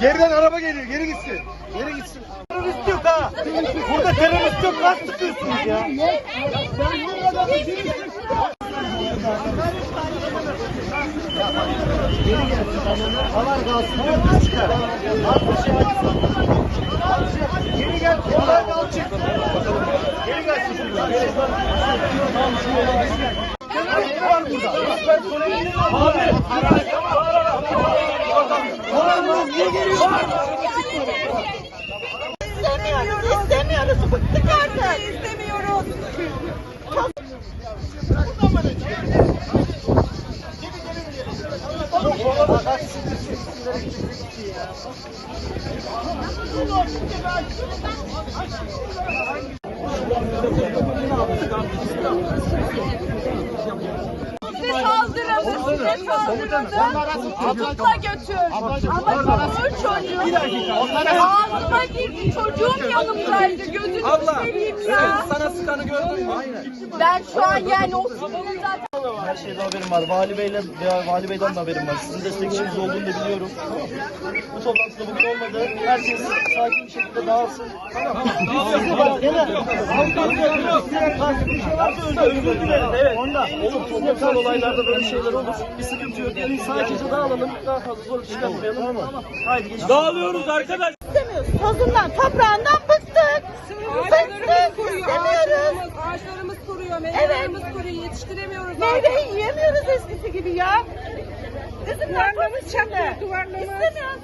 Geriden araba geliyor, geri gitsin. Geri gitsin. Terörist yok ha. Burada terörist yok, gaz tutuyorsunuz ya. Alan kalsın, çıkar. Geri gel, olay kal çık. Geri gelsin şuradan. Geri. Geri var burada. Ben sorabilirim. Abi. Bağırma, niye geliyorsun? İstemiyoruz, istemiyoruz. Bıktık artık. İstemiyoruz. Size saldıralım, size saldıralım. Abla götür. Ama çocuğun çocuğu. Ağzıma girdi, çocuğum yanımdaydı. Gözünü seveyim ya. Sana sıkanı gördün mü? Aynen. Ben şu an yani o sıkıntı zaten. Her şeyden haberim var. Vali Bey'le veya Vali Bey'den de haberim var. Sizin destekçiniz olduğunu da biliyorum. Bu toplantıda bugün olmadı. Herkes sakin bir şekilde dağılsın. Tamam. Gene. Özür dilerim. Evet. Onda. Olur. Toplumsal olaylarda böyle şeyler olur. Bir sıkıntı yok. Yani sakince dağılalım. Daha fazla zor çıkartmayalım. Tamam. Haydi geçelim. Dağılıyoruz arkadaş. İstemiyoruz. Tozundan, toprağından bıktık. Bıktık. İstemiyoruz. Meyvelerimiz kuruyor, yetiştiremiyoruz. Meyveyi yiyemiyoruz eskisi gibi ya. Üzümler Duvarlarımız çatlıyor, duvarlarımız. İstemiyoruz.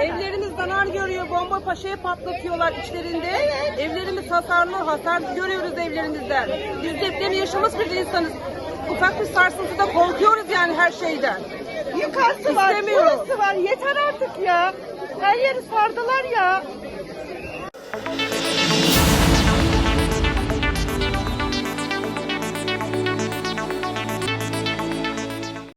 Evlerimiz zarar görüyor, bomba paşaya patlatıyorlar içlerinde. Evlerimiz hasarlı, hasar görüyoruz evlerimizden. Biz deprem yaşamış bir insanız. Ufak bir sarsıntıda korkuyoruz yani her şeyden. Yukarısı var, burası var. Yeter artık ya. Her yeri sardılar ya.